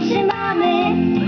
zatrzymamy.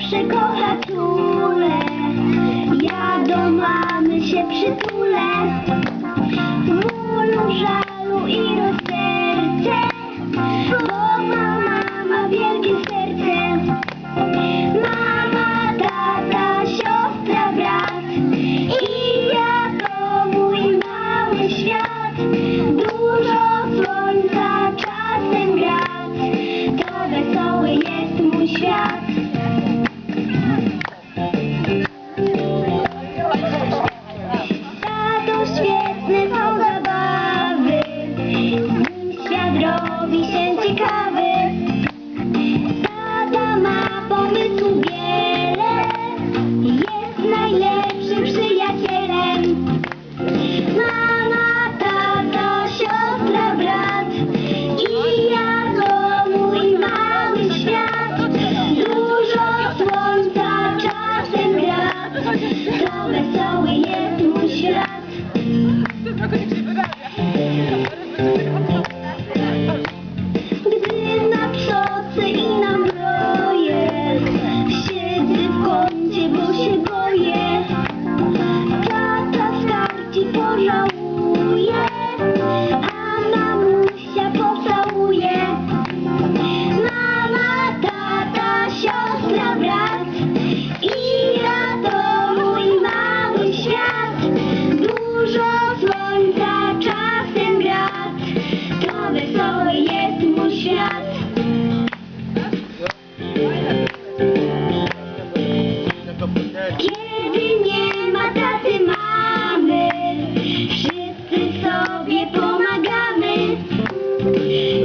zawsze kocha czule. Ja do mamy się przytulę. Robi się Yeah.